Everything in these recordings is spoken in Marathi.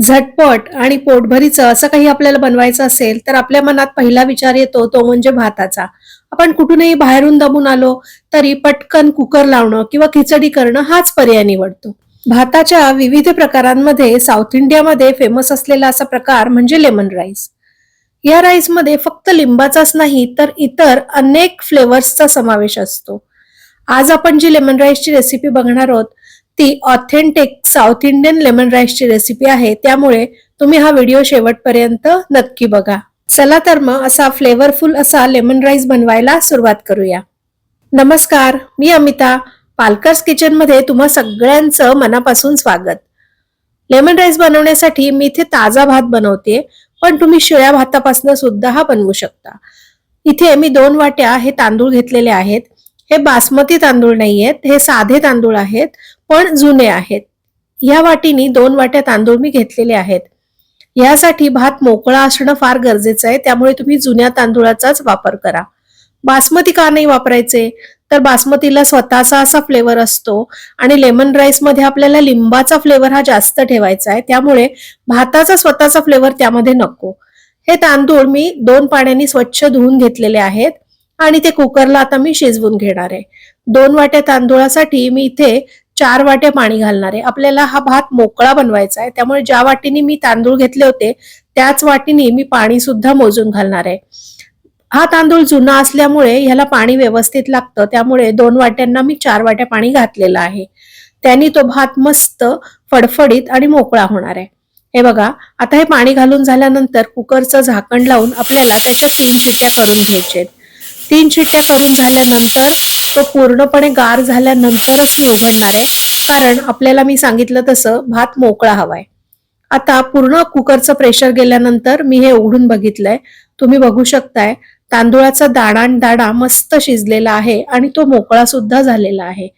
झटपट आणि पोटभरीचं असं काही आपल्याला बनवायचं असेल तर आपल्या मनात पहिला विचार येतो तो म्हणजे भाताचा. आपण कुठूनही बाहेरून दमून आलो तरी पटकन कुकर लावणं किंवा खिचडी करणं हाच पर्याय निवडतो. भाताच्या विविध प्रकारांमध्ये साऊथ इंडियामध्ये फेमस असलेला असा प्रकार म्हणजे लेमन राईस. या राईसमध्ये फक्त लिंबाचाच नाही तर इतर अनेक फ्लेवर्सचा समावेश असतो. आज आपण जी लेमन राईसची रेसिपी बघणार आहोत ती ऑथेंटिक साऊथ इंडियन लेमन राईसची रेसिपी आहे. त्यामुळे तुम्ही हा व्हिडिओ शेवटपर्यंत नक्की बघा. चला तर मग असा फ्लेवरफुल असा लेमन राईस बनवायला सुरुवात करूया. नमस्कार मी अमिता पालकर्स किचनमध्ये तुम्हा सगळ्यांचं मनापासून स्वागत. लेमन राईस बनवण्यासाठी मी इथे ताजा भात बनवते पण तुम्ही शिळ्या भातापासून सुद्धा हा बनवू शकता. इथे मी दोन वाट्या हे तांदूळ घेतलेले आहेत. हे बासमती तांदूळ नाही आहेत हे साधे तांदूळ आहेत पण जुने आहेत. या वाटीनी दोन वाट्या तांदूळ मी घेतलेले आहेत. यासाठी भात मोकळा असणं फार गरजेचं आहे त्यामुळे तुम्ही जुन्या तांदूळाचाच वापर करा. बासमती का नाही वापरायचे? तर बासमतीला स्वतःचा असा फ्लेवर असतो आणि लेमन राईसमध्ये आपल्याला लिंबाचा फ्लेवर हा जास्त ठेवायचा आहे त्यामुळे भाताचा स्वतःचा फ्लेवर त्यामध्ये नको. हे तांदूळ मी दोन पाण्याने स्वच्छ धुवून घेतलेले आहेत. आणि ते कुकरला आता मी शिजवून घेणार आहे. दोन वाट्या तांदूळासाठी मी इथे चार वाट्या पाणी घालणार आहे. आपल्याला हा भात मोकळा बनवायचा आहे. त्यामुळे ज्या वाटीने मी तांदूळ घेतले होते त्याच वाटीने मी पाणी सुद्धा मोजून घालणार आहे. हा तांदूळ जुना असल्यामुळे ह्याला पाणी व्यवस्थित लागतं. त्यामुळे दोन वाट्यांना मी चार वाट्या पाणी घातलेलं आहे. त्यांनी तो भात मस्त फडफडीत आणि मोकळा होणार आहे. हे बघा आता हे पाणी घालून झाल्यानंतर कुकरचं झाकण लावून आपल्याला त्याच्या तीन शिट्ट्या करून घ्यायचे तीन शिट्ट्या करून झाल्यानंतर तो पूर्णपणे गार झाल्यानंतरच मी उघडणार आहे. कारण आपल्याला मी सांगितलं तसं भात मोकळा हवाय. आता पूर्ण कुकरचं प्रेशर गेल्यानंतर मी हे उघडून बघितलंय. तुम्ही बघू शकताय तांदूळाचा दाणा आणि दाणा मस्त शिजलेला आहे आणि तो मोकळा सुद्धा झालेला आहे.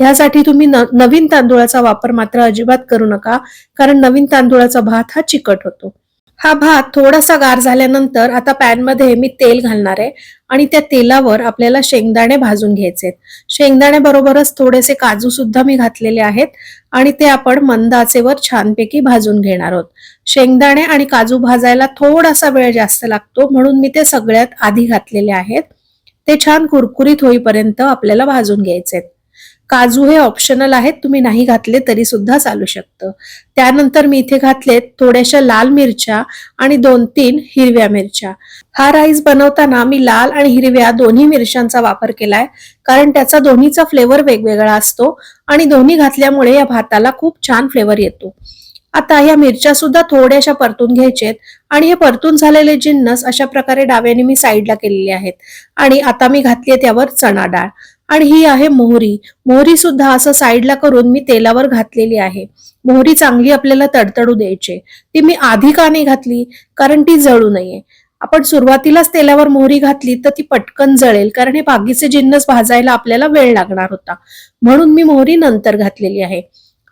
ह्यासाठी तुम्ही नवीन तांदूळाचा वापर मात्र अजिबात करू नका कारण नवीन तांदूळाचा भात हा चिकट होतो. हा भात थोडासा गार झाल्यानंतर आता पॅनमध्ये मी तेल घालणार आहे आणि त्या तेलावर आपल्याला शेंगदाणे भाजून घ्यायचे शेंगदाणे बरोबरच थोडेसे काजू सुद्धा मी घातलेले आहेत आणि ते आपण मंद आचेवर छानपैकी भाजून घेणार आहोत. शेंगदाणे आणि काजू भाजायला थोडासा वेळ जास्त लागतो म्हणून मी ते सगळ्यात आधी घातलेले आहेत. ते छान कुरकुरीत होईपर्यंत आपल्याला भाजून घ्यायचे काजू हे ऑप्शनल आहेत तुम्ही नाही घातले तरी सुद्धा चालू शकतं. त्यानंतर मी इथे घातलेत थोड्याशा लाल मिरच्या आणि दोन तीन हिरव्या मिरच्या. हा राईस बनवताना मी लाल आणि हिरव्या दोन्ही मिरच्यांचा वापर केलाय कारण त्याचा दोन्हीचा फ्लेवर वेगवेगळा असतो आणि दोन्ही घातल्यामुळे या भाताला खूप छान फ्लेवर येतो. आता या मिरच्या सुद्धा थोड्याशा परतून घ्यायचेत आणि हे परतून झालेले जिन्नस अशा प्रकारे डाव्याने मी साईडला केलेले आहेत. आणि आता मी घातली त्यावर चणा डाळ. आणि ही आहे मोहरी. मोहरी सुद्धा असं साईडला करून मी तेलावर घातलेली आहे. मोहरी चांगली आपल्याला तडतडू द्यायची. ती मी आधी का नाही घातली? कारण ती जळू नये आपण सुरुवातीलाच तेलावर मोहरी घातली तर ती पटकन जळेल कारण हे बाकीचे जिन्नस भाजायला आपल्याला वेळ लागणार होता. म्हणून मी मोहरी नंतर घातलेली आहे.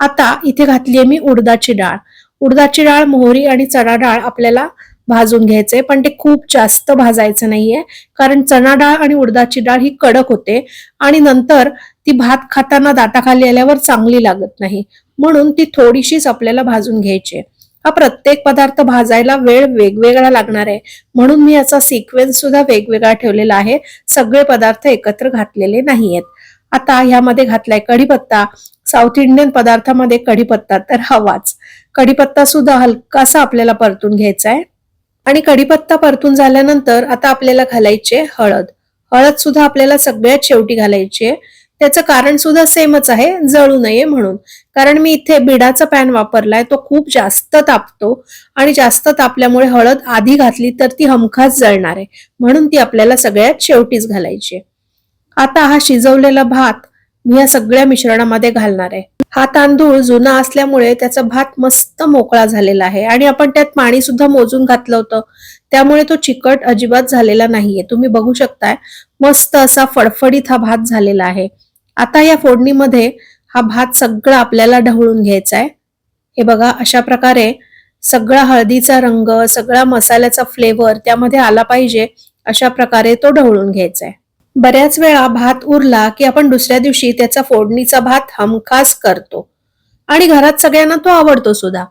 आता इथे घातली आहे मी उडदाची डाळ. उडदाची डाळ मोहरी आणि चणा डाळ आपल्याला भाजून घ्यायचे पण ते खूप जास्त भाजायचं नाहीये. कारण चणा डाळ आणि उडदाची डाळ ही कडक होते आणि नंतर ती भात खाताना दाताखाली आल्यावर चांगली लागत नाही. म्हणून ती थोडीशीच आपल्याला भाजून घ्यायची हा प्रत्येक पदार्थ भाजायला वेळ वेगवेगळा लागणार आहे. म्हणून मी याचा सिक्वेन्स सुद्धा वेगवेगळा ठेवलेला आहे. सगळे पदार्थ एकत्र घातलेले नाहीयेत. आता ह्यामध्ये घातलाय कढीपत्ता. साऊथ इंडियन पदार्थामध्ये कढीपत्ता तर हवाच. कढीपत्ता सुद्धा हलकासा आपल्याला परतून घ्यायचा आहे. आणि कढीपत्ता परतून झाल्यानंतर आता आपल्याला घालायचे हळद. हळद सुद्धा आपल्याला सगळ्यात शेवटी घालायची आहे. त्याचं कारण सुद्धा सेमच आहे जळू नये म्हणून. कारण मी इथे बिडाचा पॅन वापरलाय तो खूप जास्त तापतो आणि जास्त तापल्यामुळे हळद आधी घातली तर ती हमखास जळणार आहे. म्हणून ती आपल्याला सगळ्यात शेवटीच घालायची आहे. आता हा शिजवलेला भात मी या सगळ्या मिश्रणामध्ये घालणार आहे. हा तांदूळ जुना असल्यामुळे त्याचा भात मस्त मोकळा झालेला आहे. आणि आपण त्यात पाणी सुद्धा मोजून घातलं होतं. त्यामुळे तो चिकट अजिबात झालेला नाहीये. तुम्ही बघू शकताय मस्त असा फडफडीत हा भात झालेला आहे. आता या फोडणीमध्ये हा भात सगळा आपल्याला ढवळून घ्यायचा आहे हे बघा अशा प्रकारे सगळा हळदीचा रंग सगळा मसाल्याचा फ्लेवर त्यामध्ये आला पाहिजे अशा प्रकारे तो ढवळून घ्यायचा आहे बऱ्याच वेळा भात उरला की आपण दुसऱ्या दिवशी त्याचा फोडणीचा भात हमखास करतो. आणि घरात सगळ्यांना तो आवडतो सुद्धा.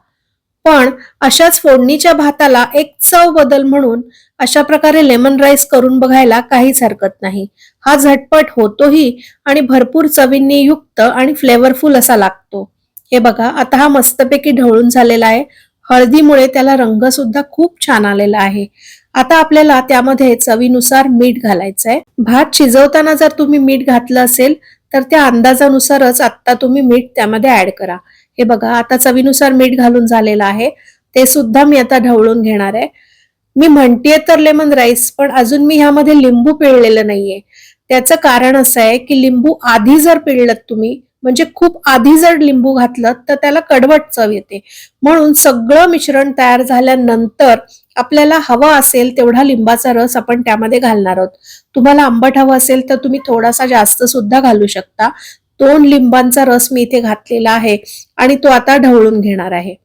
पण अशाच फोडणीच्या भाताला एक चव बदल म्हणून अशा प्रकारे लेमन राईस करून बघायला काहीच हरकत नाही. हा झटपट होतोही आणि भरपूर चवींनी युक्त आणि फ्लेवरफुल असा लागतो. हे बघा आता हा मस्तपैकी ढवळून झालेला आहे. हळदीमुळे त्याला रंग सुद्धा खूप छान आलेला आहे. आता आपल्याला त्यामध्ये चवीनुसार मीठ घालायचं आहे भात शिजवताना जर तुम्ही मीठ घातलं असेल तर त्या अंदाजानुसारच आता तुम्ही मीठ त्यामध्ये ऍड करा. हे बघा आता चवीनुसार मीठ घालून झालेलं आहे. ते सुद्धा मी आता ढवळून घेणार आहे. मी म्हणतेय तर लेमन राईस पण अजून मी ह्यामध्ये लिंबू पिळलेलं नाहीये. त्याचं कारण असं आहे की लिंबू आधी जर पिळलं तुम्ही म्हणजे खूप आधी जर लिंबू घातलं तर त्याला कडवट चव येते. म्हणून सगळं मिश्रण तयार झाल्यानंतर आपल्याला हवा असेल तेवढा लिंबाचा रस आपण त्यामध्ये घालणार आहोत. तुम्हाला आंबट हवं असेल तर तुम्ही थोडासा जास्त सुद्धा घालू शकता. दोन लिंबांचा रस मी इथे घातलेला आहे आणि तो आता ढवळून घेणार आहे.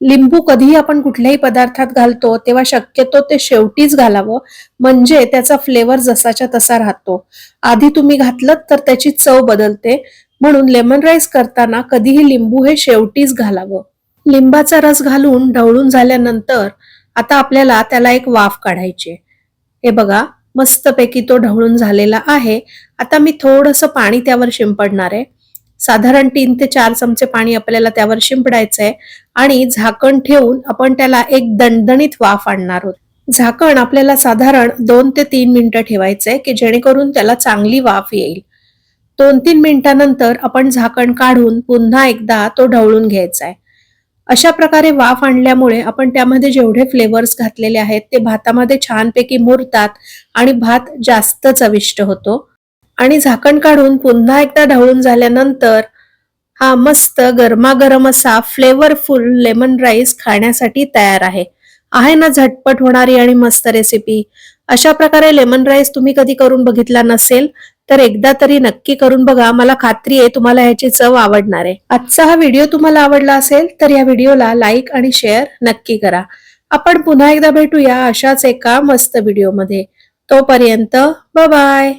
लिंबू कधीही आपण कुठल्याही पदार्थात घालतो तेव्हा शक्यतो ते शेवटीच घालावं. म्हणजे त्याचा फ्लेवर जसाच्या तसा राहतो. आधी तुम्ही घातलं तर त्याची चव बदलते. म्हणून लेमन राईस करताना कधीही लिंबू हे शेवटीच घालावं. लिंबाचा रस घालून ढवळून झाल्यानंतर आता आपल्याला त्याला एक वाफ काढायची हे बघा मस्तपैकी तो ढवळून झालेला आहे. आता मी थोडंसं पाणी त्यावर शिंपडणार आहे. साधारण तीन ते चार चमचे पाणी आपल्याला त्यावर शिंपडायचं आहे आणि झाकण ठेवून आपण त्याला एक दणदणीत वाफ आणणार आहोत. झाकण आपल्याला साधारण दोन ते तीन मिनिटं ठेवायचंय की जेणेकरून त्याला चांगली वाफ येईल. दोन तीन मिनिटानंतर आपण झाकण काढून पुन्हा एकदा तो ढवळून घ्यायचा आहे. अशा प्रकारे वाफ आणल्यामुळे आपण त्यामध्ये जेवढे फ्लेवर्स घातलेले आहेत ते भातामध्ये छानपैकी मुरतात आणि भात जास्त चविष्ट होतो. आणि झाकण काढून पुन्हा एकदा ढवळून झाल्यानंतर हा मस्त गरमागरम असा फ्लेवरफुल लेमन राईस खाण्यासाठी तयार आहे. आहे ना झटपट होणारी आणि मस्त रेसिपी अशा प्रकारे लेमन राईस तुम्ही कधी करून बघितला नसेल तर एकदा तरी नक्की करून बघा मला खात्री आहे तुम्हाला ह्याची चव आवडणार आहे. आजचा हा व्हिडिओ तुम्हाला आवडला असेल तर या व्हिडिओला लाईक आणि शेअर नक्की करा. आपण पुन्हा एकदा भेटूया अशाच एका मस्त व्हिडिओमध्ये. तोपर्यंत बाय